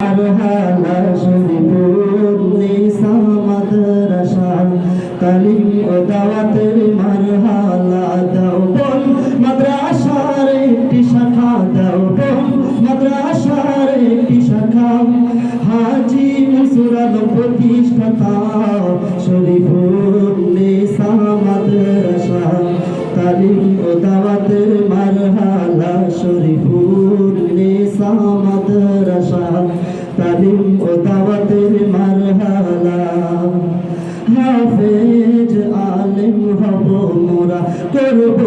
মারহালা শরীফুল নিসা মাদ্রাসা তালিম ও দাওয়াতের মারহালা দাও বল, মাদ্রাসার একটি শাখা দাও হাজি মনসুর আলম হাফেজ আলিম হব মোরা, করব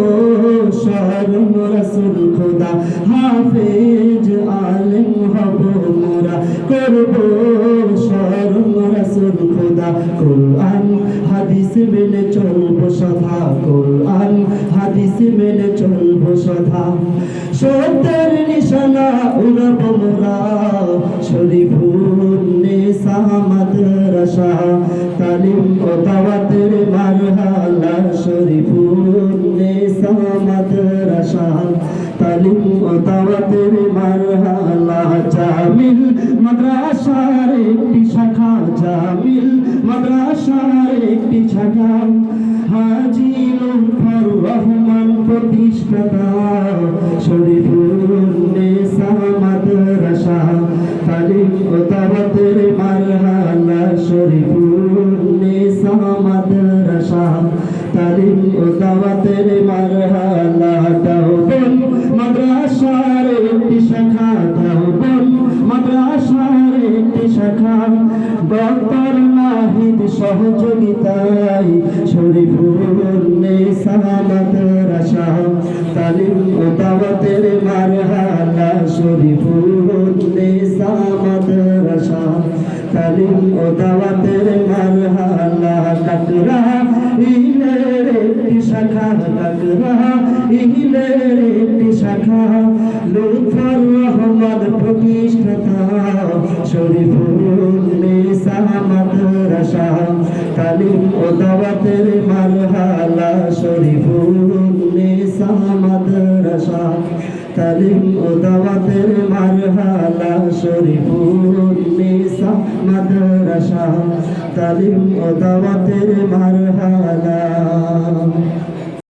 শরম রসুল খোদা। হাফেজ আলিম হব মোরা, করব শরম রসুল খোদা। কোরআন, হাদিস মেনে চলবো সদা, কোরআন, হাদিস মেনে চলবো সদা। সত্যের নিশানা উড়ব মোরা, শরীফুল মাদ্রাসা। তালিম ও দাওয়াতের মারহালা শরীফুল নিসা মাদ্রাসা তালিম ও দাওয়াতের মারহালা জামিল, মাদ্রাসার একটি শাখা জামিল, মাদ্রাসার একটি শাখা। হাজি লুৎফর রহমান প্রতিষ্ঠাতা দাওয়াতের সহযোগিতায় শরীফুল নিসা মাদ্রাসা তালিম ও দাওয়াতের মারহালা, শরীফুল নিসা মাদ্রাসা তালিম দাওয়াতের মারহালা, কাকরা ইলের একটি শাখা, কাকরা ইলের একটি শাখা লুৎফর মাদ্রাসা তালিম ও দাওয়াতের মালহালা শরীফুল নিসা মাদ্রাসা। তালিম ও দাওয়াতের মারহালা শরীফুল নিসা মাদ্রাসা। তালিম ও দাওয়াতের মারহালা